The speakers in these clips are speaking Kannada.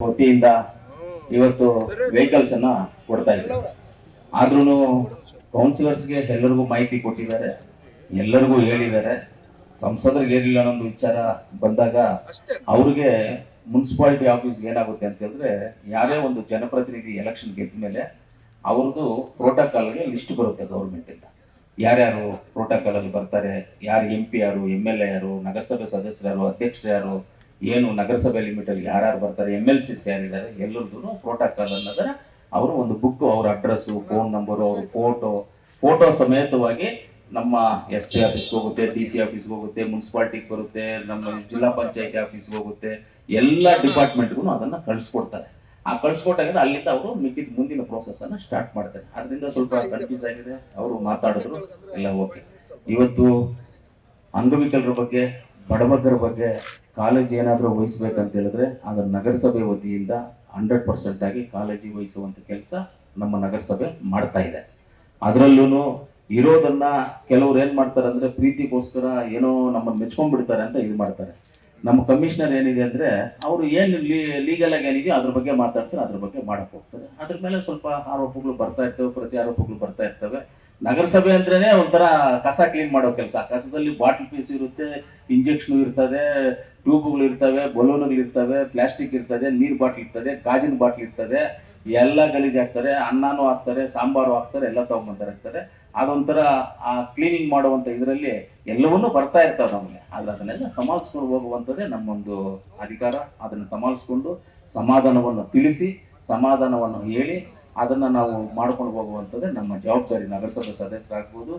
ವತಿಯಿಂದ ಇವತ್ತು ವೆಹಿಕಲ್ಸ್ ಅನ್ನ ಕೊಡ್ತಾ ಇದ್ದಾರೆ. ಆದ್ರೂ ಕೌನ್ಸಿಲರ್ಸ್ಗೆ ಎಲ್ಲರಿಗೂ ಮಾಹಿತಿ ಕೊಟ್ಟಿದ್ದಾರೆ. ಎಲ್ಲರಿಗೂ ಹೇಳಿದ್ದಾರೆ. ಸಂಸದರಿಗೆ ಏನಿಲ್ಲ ಅನ್ನೋ ವಿಚಾರ ಬಂದಾಗ ಅವ್ರಿಗೆ ಮುನ್ಸಿಪಾಲಿಟಿ ಆಫೀಸ್ಗೆ ಏನಾಗುತ್ತೆ ಅಂತ ಹೇಳಿದ್ರೆ ಯಾರೇ ಒಂದು ಜನಪ್ರತಿನಿಧಿ ಎಲೆಕ್ಷನ್ ಗೆದ್ದ ಮೇಲೆ ಅವ್ರದ್ದು ಪ್ರೋಟೋಕಾಲ್ಗೆ ಲಿಸ್ಟ್ ಬರುತ್ತೆ ಗೌರ್ಮೆಂಟ್ ಇಂದ. ಯಾರ್ಯಾರು ಪ್ರೋಟೋಕಾಲ್ ಅಲ್ಲಿ ಬರ್ತಾರೆ ಯಾರು ಎಂ ಪಿ ಯಾರು ಎಂ ಎಲ್ ಎ ಯಾರು ನಗರಸಭೆ ಸದಸ್ಯರು ಯಾರು ಅಧ್ಯಕ್ಷರು ಯಾರು ಏನು ನಗರಸಭೆ ಲಿಮಿಟ್ ಅಲ್ಲಿ ಯಾರ್ಯಾರು ಬರ್ತಾರೆ ಎಂ ಎಲ್ ಸಿಸ್ ಯಾರಿದ್ದಾರೆ ಎಲ್ಲರದ್ದು ಪ್ರೋಟೋಕಾಲ್ ಅನ್ನೋದರ ಅವರು ಒಂದು ಬುಕ್ ಅವ್ರ ಅಡ್ರೆಸ್ ಫೋನ್ ನಂಬರು ಅವ್ರ ಫೋಟೋ ಫೋಟೋ ಸಮೇತವಾಗಿ ನಮ್ಮ ಎಸ್ ಪಿ ಆಫೀಸ್ಗೆ ಹೋಗುತ್ತೆ ಡಿ ಸಿ ಆಫೀಸ್ಗೆ ಹೋಗುತ್ತೆ ಮುನ್ಸಿಪಾಲ್ಟಿಗೆ ಬರುತ್ತೆ, ನಮ್ಮ ಜಿಲ್ಲಾ ಪಂಚಾಯತಿ ಆಫೀಸ್ಗೆ ಹೋಗುತ್ತೆ, ಎಲ್ಲ ಡಿಪಾರ್ಟ್ಮೆಂಟ್ಗೂ ಅದನ್ನ ಕಳಿಸ್ಕೊಡ್ತಾರೆ. ಆ ಕಳಿಸ್ಕೊಟ್ಟಾಗ ಅಲ್ಲಿಂದ ಅವರು ಮಿಕ್ಕಿದ ಮುಂದಿನ ಪ್ರೋಸೆಸ್ ಅನ್ನ ಸ್ಟಾರ್ಟ್ ಮಾಡ್ತಾರೆ. ಅದರಿಂದ ಸ್ವಲ್ಪ ಕನ್ಫ್ಯೂಸ್ ಆಗಿದೆ, ಅವರು ಮಾತಾಡಿದ್ರು, ಎಲ್ಲ ಓಕೆ ಇವತ್ತು ಅಂಗವಿಕಲರ ಬಗ್ಗೆ ಬಡಬಗ್ಗರ ಬಗ್ಗೆ ಕಾಳಜಿ ಏನಾದರೂ ವಹಿಸ್ಬೇಕಂತ ಹೇಳಿದ್ರೆ ಅದು ನಗರಸಭೆ ವತಿಯಿಂದ ಹಂಡ್ರೆಡ್ ಪರ್ಸೆಂಟ್ ಆಗಿ ಕಾಳಜಿ ವಹಿಸುವಂತ ಕೆಲಸ ನಮ್ಮ ನಗರಸಭೆ ಮಾಡ್ತಾ ಇದೆ. ಅದರಲ್ಲೂ ಇರೋದನ್ನ ಕೆಲವ್ರು ಏನ್ ಮಾಡ್ತಾರೆ ಅಂದ್ರೆ ಪ್ರೀತಿಗೋಸ್ಕರ ಏನೋ ನಮ್ಮನ್ನ ಮೆಚ್ಕೊಂಡ್ಬಿಡ್ತಾರೆ ಅಂತ ಇದು ಮಾಡ್ತಾರೆ. ನಮ್ಮ ಕಮಿಷನರ್ ಏನಿದೆ ಅಂದ್ರೆ ಅವರು ಏನು ಲೀಗಲ್ ಆಗಿ ಏನಿದೆಯೋ ಅದ್ರ ಬಗ್ಗೆ ಮಾತಾಡ್ತಾರೆ, ಅದ್ರ ಬಗ್ಗೆ ಮಾಡಕ್ ಹೋಗ್ತಾರೆ. ಅದ್ರ ಮೇಲೆ ಸ್ವಲ್ಪ ಆರೋಪಗಳು ಬರ್ತಾ ಇರ್ತವೆ, ಪ್ರತಿ ಆರೋಪಗಳು ಬರ್ತಾ ಇರ್ತವೆ. ನಗರಸಭೆ ಅಂದ್ರೇನೆ ಒಂಥರ ಕಸ ಕ್ಲೀನ್ ಮಾಡೋ ಕೆಲಸ. ಕಸದಲ್ಲಿ ಬಾಟಲ್ ಪೀಸ್ ಇರುತ್ತೆ ಇಂಜೆಕ್ಷನ್ ಇರ್ತದೆ ಟ್ಯೂಬ್ಗಳು ಇರ್ತವೆ ಬಲೂನ್ಗಳು ಇರ್ತವೆ ಪ್ಲಾಸ್ಟಿಕ್ ಇರ್ತದೆ, ನೀರ್ ಬಾಟ್ಲ್ ಇರ್ತದೆ, ಗಾಜಿನ ಬಾಟ್ಲ್ ಇರ್ತದೆ, ಎಲ್ಲ ಗಲೀಜ್ ಹಾಕ್ತಾರೆ ಅನ್ನನೂ ಹಾಕ್ತಾರೆ ಸಾಂಬಾರು ಹಾಕ್ತಾರೆ ಎಲ್ಲ ತಗೊಂಬಂತಾರೆ ಹಾಕ್ತಾರೆ ಅದೊಂಥರ ಆ ಕ್ಲೀನಿಂಗ್ ಮಾಡುವಂತ ಇದರಲ್ಲಿ ಎಲ್ಲವನ್ನೂ ಬರ್ತಾ ಇರ್ತಾವೆ ನಮಗೆ. ಆದ್ರೆ ಅದನ್ನೆಲ್ಲ ಸಮಾಲಿಸ್ಕೊಂಡು ಹೋಗುವಂಥದ್ದೇ ನಮ್ಮೊಂದು ಅಧಿಕಾರ. ಅದನ್ನು ಸಮಾಲಿಸ್ಕೊಂಡು ಸಮಾಧಾನವನ್ನು ತಿಳಿಸಿ, ಸಮಾಧಾನವನ್ನು ಹೇಳಿ ಅದನ್ನ ನಾವು ಮಾಡ್ಕೊಂಡು ಹೋಗುವಂಥದ್ದೇ ನಮ್ಮ ಜವಾಬ್ದಾರಿ ನಗರಸಭೆ ಸದಸ್ಯರಾಗ್ಬೋದು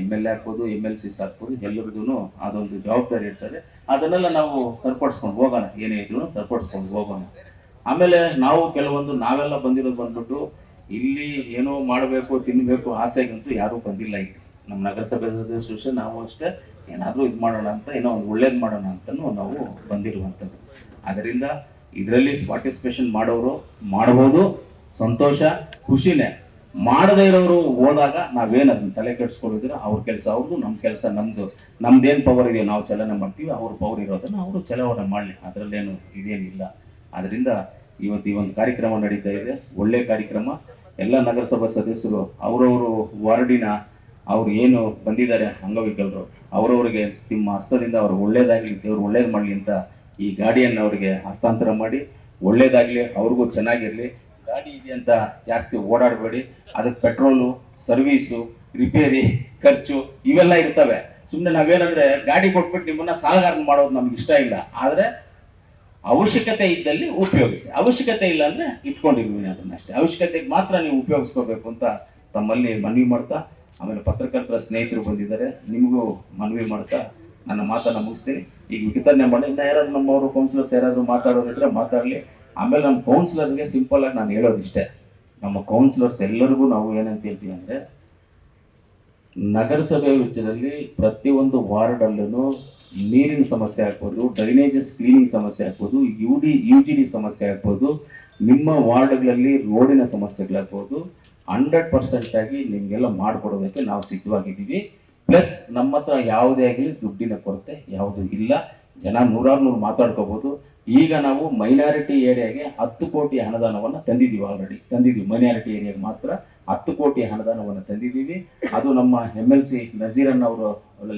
ಎಂ ಎಲ್ ಎ ಆಗ್ಬೋದು ಎಂ ಎಲ್ ಸಿಸ್ ಆಗ್ಬೋದು ಎಲ್ಲರಿಗೂ ಅದೊಂದು ಜವಾಬ್ದಾರಿ ಇರ್ತದೆ. ಅದನ್ನೆಲ್ಲ ನಾವು ಸರಿಪಡಿಸ್ಕೊಂಡು ಹೋಗೋಣ, ಏನೇ ಇದ್ರು ಸರಿಪಡಿಸ್ಕೊಂಡು ಹೋಗೋಣ. ಆಮೇಲೆ ನಾವು ಕೆಲವೊಂದು ನಾವೆಲ್ಲ ಬಂದಿರೋದು ಬಂದ್ಬಿಟ್ಟು ಇಲ್ಲಿ ಏನೋ ಮಾಡಬೇಕು ತಿನ್ನಬೇಕು ಆಸೆಗಂತೂ ಯಾರೂ ಬಂದಿಲ್ಲ ಇಲ್ಲಿ. ನಮ್ಮ ನಗರಸಭೆ ಸದಸ್ಯರು ನಾವು ಅಷ್ಟೇ, ಏನಾದರೂ ಇದು ಮಾಡೋಣ ಅಂತ, ಏನೋ ಒಂದು ಒಳ್ಳೇದು ಮಾಡೋಣ ಅಂತಲೂ ನಾವು ಬಂದಿರುವಂಥದ್ದು. ಅದರಿಂದ ಇದರಲ್ಲಿ ಪಾರ್ಟಿಸಿಪೇಷನ್ ಮಾಡೋರು ಮಾಡ್ಬೋದು. ಸಂತೋಷ, ಖುಷಿನೇ. ಮಾಡದೇ ಇರೋರು ಹೋದಾಗ ನಾವೇನು ಅದನ್ನ ತಲೆ ಕೆಡಿಸ್ಕೊಂಡಿದ್ರೆ ಅವ್ರ ಕೆಲಸ ಅವ್ರದ್ದು ನಮ್ಮ ಕೆಲಸ ನಮ್ದು. ನಮ್ದೇನು ಪವರ್ ಇದೆಯೋ ನಾವು ಚಲನೆ ಮಾಡ್ತೀವಿ, ಅವ್ರ ಪವರ್ ಇರೋದನ್ನ ಅವರು ಚಲಾವಣೆ ಮಾಡಲಿ. ಅದರಲ್ಲೇನು ಇದೇನಿಲ್ಲ. ಅದರಿಂದ ಇವತ್ತು ಈ ಒಂದು ಕಾರ್ಯಕ್ರಮ ನಡೀತಾ ಇದೆ. ಒಳ್ಳೆ ಕಾರ್ಯಕ್ರಮ. ಎಲ್ಲ ನಗರಸಭಾ ಸದಸ್ಯರು, ಅವರವರು ವಾರ್ಡಿನ ಅವ್ರು ಏನು ಬಂದಿದ್ದಾರೆ ಅಂಗವಿಕಲರು, ಅವರವರಿಗೆ ನಿಮ್ಮ ಹಸ್ತದಿಂದ ಅವ್ರು ಒಳ್ಳೇದಾಗಲಿ, ದೇವ್ರು ಒಳ್ಳೇದು ಮಾಡಲಿ ಅಂತ ಈ ಗಾಡಿಯನ್ನು ಅವರಿಗೆ ಹಸ್ತಾಂತರ ಮಾಡಿ, ಒಳ್ಳೇದಾಗಲಿ, ಅವ್ರಿಗೂ ಚೆನ್ನಾಗಿರಲಿ. ಗಾಡಿ ಇದೆ ಅಂತ ಜಾಸ್ತಿ ಓಡಾಡಬೇಡಿ. ಅದಕ್ಕೆ ಪೆಟ್ರೋಲು, ಸರ್ವೀಸು, ರಿಪೇರಿ, ಖರ್ಚು ಇವೆಲ್ಲ ಇರ್ತವೆ. ಸುಮ್ಮನೆ ನಾವೇನಂದ್ರೆ ಗಾಡಿ ಕೊಟ್ಬಿಟ್ಟು ನಿಮ್ಮನ್ನ ಸಾಲಗಾರ ಮಾಡೋದು ನಮ್ಗೆ ಇಷ್ಟ ಇಲ್ಲ. ಆದರೆ ಅವಶ್ಯಕತೆ ಇದ್ದಲ್ಲಿ ಉಪಯೋಗಿಸಿ. ಅವಶ್ಯಕತೆ ಇಲ್ಲ ಅಂದ್ರೆ ಇಟ್ಕೊಂಡಿರ್ತೀನಿ ಅದನ್ನ ಅಷ್ಟೇ. ಅವಶ್ಯಕತೆಗೆ ಮಾತ್ರ ನೀವು ಉಪಯೋಗಿಸ್ಕೋಬೇಕು ಅಂತ ತಮ್ಮಲ್ಲಿ ಮನವಿ ಮಾಡ್ತಾ, ಆಮೇಲೆ ಪತ್ರಕರ್ತರ ಸ್ನೇಹಿತರು ಬಂದಿದ್ದಾರೆ, ನಿಮಗೂ ಮನವಿ ಮಾಡ್ತಾ ನನ್ನ ಮಾತನ್ನ ಮುಗಿಸ್ತೀನಿ. ಈಗ ವಿತರಣೆ ಮಾಡಿ, ಇನ್ನ ಯಾರಾದ್ರೂ ನಮ್ಮವರು ಕೌನ್ಸಿಲರ್ಸ್ ಯಾರಾದ್ರೂ ಮಾತಾಡೋರಿದ್ರೆ ಮಾತಾಡಲಿ. ಆಮೇಲೆ ನಮ್ಮ ಕೌನ್ಸಿಲರ್ಗೆ ಸಿಂಪಲ್ ಆಗಿ ನಾನು ಹೇಳೋದಿಷ್ಟೇ ನಮ್ಮ ಕೌನ್ಸಿಲರ್ಸ್ ಎಲ್ಲರಿಗೂ ನಾವು ಏನಂತ ಹೇಳ್ತೀವಿ ಅಂದರೆ, ನಗರಸಭೆ ವೆಚ್ಚದಲ್ಲಿ ಪ್ರತಿಯೊಂದು ವಾರ್ಡಲ್ಲೂ ನೀರಿನ ಸಮಸ್ಯೆ ಆಗ್ಬೋದು ಡ್ರೈನೇಜಸ್ ಕ್ಲೀನಿಂಗ್ ಸಮಸ್ಯೆ ಆಗ್ಬೋದು U D U G D ಸಮಸ್ಯೆ ಆಗ್ಬೋದು, ನಿಮ್ಮ ವಾರ್ಡ್ಗಳಲ್ಲಿ ರೋಡಿನ ಸಮಸ್ಯೆಗಳಾಗ್ಬೋದು ಹಂಡ್ರೆಡ್ ಪರ್ಸೆಂಟ್ ಆಗಿ ನಿಮಗೆಲ್ಲ ಮಾಡಿಕೊಡೋದಕ್ಕೆ ನಾವು ಸಿದ್ಧವಾಗಿದ್ದೀವಿ. ಪ್ಲಸ್ ನಮ್ಮ ಹತ್ರ ಯಾವುದೇ ಆಗಲಿ ದುಡ್ಡಿನ ಕೊರತೆ ಯಾವುದು ಇಲ್ಲ. ಜನ ನೂರಾರು ನೂರು ಮಾತಾಡ್ಕೋಬೋದು. ಈಗ ನಾವು ಮೈನಾರಿಟಿ ಏರಿಯಾಗೆ ಹತ್ತು ಕೋಟಿ ಅನುದಾನವನ್ನು ತಂದಿದ್ದೀವಿ ಆಲ್ರೆಡಿ ತಂದಿದ್ದೀವಿ. ಮೈನಾರಿಟಿ ಏರಿಯಾಗೆ ಮಾತ್ರ ಹತ್ತು ಕೋಟಿ ಅನುದಾನವನ್ನು ತಂದಿದ್ದೀವಿ. ಅದು ನಮ್ಮ ಎಂ ಎಲ್ ಸಿ ನಜೀರನ್ ಅವರು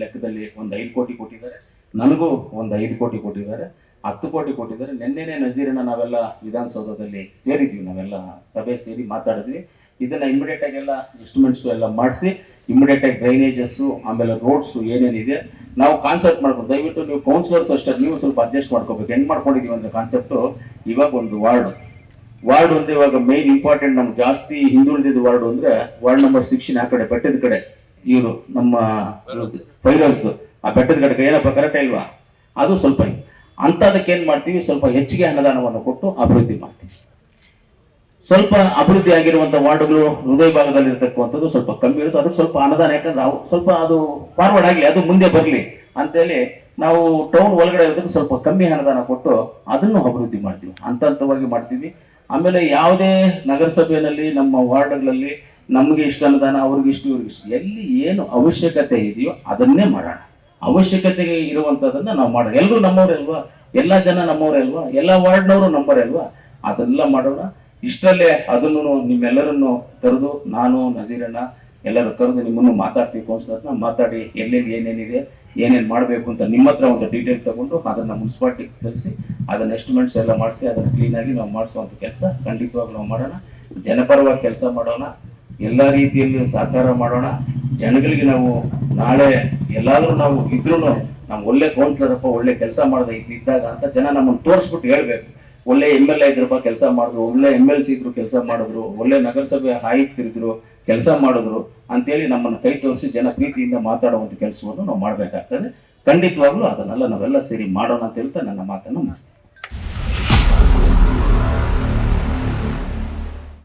ಲೆಕ್ಕದಲ್ಲಿ ಒಂದು ಐದು ಕೋಟಿ ಕೊಟ್ಟಿದ್ದಾರೆ. ನನಗೂ ಒಂದು ಐದು ಕೋಟಿ ಕೊಟ್ಟಿದ್ದಾರೆ. ಹತ್ತು ಕೋಟಿ ಕೊಟ್ಟಿದ್ದಾರೆ. ನಿನ್ನೆನೆ ನಜೀರನ್ನ ನಾವೆಲ್ಲ ವಿಧಾನಸೌಧದಲ್ಲಿ ಸೇರಿದ್ವಿ. ನಾವೆಲ್ಲ ಸಭೆ ಸೇರಿ ಮಾತಾಡಿದ್ವಿ. ಇದನ್ನ ಇಮಿಡಿಯೇಟ್ ಆಗೆಲ್ಲ ಇನ್ಸ್ಟ್ರೂಮೆಂಟ್ಸ್ ಎಲ್ಲ ಮಾಡಿಸಿ ಇಮಿಡಿಯೇಟ್ ಆಗಿ ಡ್ರೈನೇಜಸ್ಸು ಆಮೇಲೆ ರೋಡ್ಸ್ ಏನೇನಿದೆ, ನಾವು ಕಾನ್ಸೆಪ್ಟ್ ಮಾಡ್ಕೊಂಡು, ದಯವಿಟ್ಟು ನೀವು ಕೌನ್ಸಿಲರ್ಸ್ ಅಷ್ಟೇ, ನೀವು ಸ್ವಲ್ಪ ಅಡ್ಜಸ್ಟ್ ಮಾಡ್ಕೋಬೇಕು. ಹೆಂಗ್ ಮಾಡ್ಕೊಂಡಿದೀವಿ ಅಂದ್ರೆ ಕಾನ್ಸೆಪ್ಟು ಇವಾಗ ಒಂದು ವಾರ್ಡ್ ವಾರ್ಡ್ ಅಂದ್ರೆ ಇವಾಗ ಮೈನ್ ಇಂಪಾರ್ಟೆಂಟ್ ನಮ್ಗೆ ಜಾಸ್ತಿ ಹಿಂದುಳಿದಿದ್ದ ವಾರ್ಡ್ ಅಂದ್ರೆ ವಾರ್ಡ್ ನಂಬರ್ ಸಿಕ್ಸ್ಟೀನ್ ಆ ಕಡೆ, ಬೆಟ್ಟದ ಕಡೆ, ಇವರು, ನಮ್ಮ ಫೈರೋಸ್ದು ಆ ಬೆಟ್ಟದ ಕಡೆ ಏನಪ್ಪ ಕರೆಕ್ಟ್ ಇಲ್ವಾ? ಅದು ಸ್ವಲ್ಪ ಅಂಥದಕ್ಕೆ ಏನು ಮಾಡ್ತೀವಿ, ಸ್ವಲ್ಪ ಹೆಚ್ಚಿಗೆ ಅನುದಾನವನ್ನು ಕೊಟ್ಟು ಅಭಿವೃದ್ಧಿ ಮಾಡ್ತೀವಿ. ಸ್ವಲ್ಪ ಅಭಿವೃದ್ಧಿ ಆಗಿರುವಂತಹ ವಾರ್ಡ್ಗಳು ಹೃದಯ ಭಾಗದಲ್ಲಿ ಇರ್ತಕ್ಕಂಥದ್ದು ಸ್ವಲ್ಪ ಕಮ್ಮಿ ಇರುತ್ತೆ. ಅದಕ್ಕೆ ಸ್ವಲ್ಪ ಅನುದಾನ ಯಾಕಂದ್ರೆ ನಾವು ಸ್ವಲ್ಪ ಅದು ಫಾರ್ವರ್ಡ್ ಆಗಲಿ, ಅದು ಮುಂದೆ ಬರಲಿ ಅಂತೇಳಿ ನಾವು ಟೌನ್ ಒಳಗಡೆ ಇರೋದಕ್ಕೆ ಸ್ವಲ್ಪ ಕಮ್ಮಿ ಅನುದಾನ ಕೊಟ್ಟು ಅದನ್ನು ಅಭಿವೃದ್ಧಿ ಮಾಡ್ತೀವಿ. ಹಂತ ಹಂತವಾಗಿ ಮಾಡ್ತೀವಿ. ಆಮೇಲೆ ಯಾವುದೇ ನಗರಸಭೆಯಲ್ಲಿ, ನಮ್ಮ ವಾರ್ಡ್ಗಳಲ್ಲಿ ನಮಗೆ ಇಷ್ಟು ಅನುದಾನ ಅವ್ರಿಗೆ ಇಷ್ಟು, ಇವ್ರಿಗೆ ಇಷ್ಟು, ಎಲ್ಲಿ ಏನು ಅವಶ್ಯಕತೆ ಇದೆಯೋ ಅದನ್ನೇ ಮಾಡೋಣ. ಅವಶ್ಯಕತೆಗೆ ಇರುವಂಥದ್ದನ್ನು ನಾವು ಮಾಡೋಣ. ಎಲ್ಲರೂ ನಮ್ಮವರೇ ಅಲ್ವಾ? ಎಲ್ಲ ಜನ ನಮ್ಮವರೇ ಅಲ್ವಾ? ಎಲ್ಲ ವಾರ್ಡ್ನವರು ನಮ್ಮವರೇ ಅಲ್ವಾ? ಅದನ್ನೆಲ್ಲ ಮಾಡೋಣ. ಇಷ್ಟಲ್ಲೇ ಅದನ್ನು ನಿಮ್ಮೆಲ್ಲರನ್ನು ಕರೆದು ನಾನು, ನಜೀರಣ್ಣ, ಎಲ್ಲರೂ ಕರೆದು ನಿಮ್ಮನ್ನು ಮಾತಾಡ್ತೀವಿ ಕೌನ್ಸಿಲರ್ನ ಮಾತಾಡಿ, ಎಲ್ಲೆಲ್ಲಿ ಏನೇನಿದೆ, ಏನೇನು ಮಾಡಬೇಕು ಅಂತ ನಿಮ್ಮ ಹತ್ರ ಒಂದು ಡೀಟೇಲ್ ತಗೊಂಡು ಅದನ್ನು ಮುನ್ಸಿಪಾಲ್ಟಿಗೆ ಕಳಿಸಿ, ಅದನ್ನು ಎಸ್ಟಿಮೇಟ್ಸ್ ಎಲ್ಲ ಮಾಡಿಸಿ, ಅದನ್ನು ಕ್ಲೀನಾಗಿ ನಾವು ಮಾಡಿಸುವಂಥ ಕೆಲಸ. ಖಂಡಿತವಾಗಿ ನಾವು ಮಾಡೋಣ. ಜನಪರವಾಗಿ ಕೆಲಸ ಮಾಡೋಣ. ಎಲ್ಲ ರೀತಿಯಲ್ಲಿ ಸಹಕಾರ ಮಾಡೋಣ. ಜನಗಳಿಗೆ ನಾವು ನಾಳೆ ಎಲ್ಲಾದರೂ ನಾವು ಇದ್ರೂ ನಾವು ಒಳ್ಳೆ ಕೌನ್ಸಿಲರಪ್ಪ ಒಳ್ಳೆ ಕೆಲಸ ಮಾಡ್ದೆ ಇದ್ದಾಗ ಅಂತ ಜನ ನಮ್ಮನ್ನು ತೋರಿಸ್ಬಿಟ್ಟು ಹೇಳ್ಬೇಕು. ಒಳ್ಳೆ ಎಂ ಎಲ್ ಎ ಕೆಲಸ ಮಾಡಿದ್ರು, ಒಳ್ಳೆ ಎಂ ಎಲ್ ಸಿ ಇದ್ರು ಕೆಲಸ ಮಾಡಿದ್ರು, ಒಳ್ಳೆ ನಗರಸಭೆ ಆಯುಕ್ತರಿದ್ರು ಕೆಲಸ ಮಾಡಿದ್ರು ಅಂತೇಳಿ ನಮ್ಮನ್ನು ಕೈ ತೋರಿಸಿ ಜನ ಪ್ರೀತಿಯಿಂದ ಮಾತಾಡುವಂಥ ಕೆಲಸವನ್ನು ನಾವು ಮಾಡಬೇಕಾಗ್ತದೆ. ಖಂಡಿತವಾಗ್ಲೂ ಅದನ್ನೆಲ್ಲ ನಾವೆಲ್ಲ ಸೇರಿ ಮಾಡೋಣ ಅಂತ ಹೇಳ್ತಾ ನನ್ನ ಮಾತನ್ನು ಮುಗಿಸ್ತೀನಿ.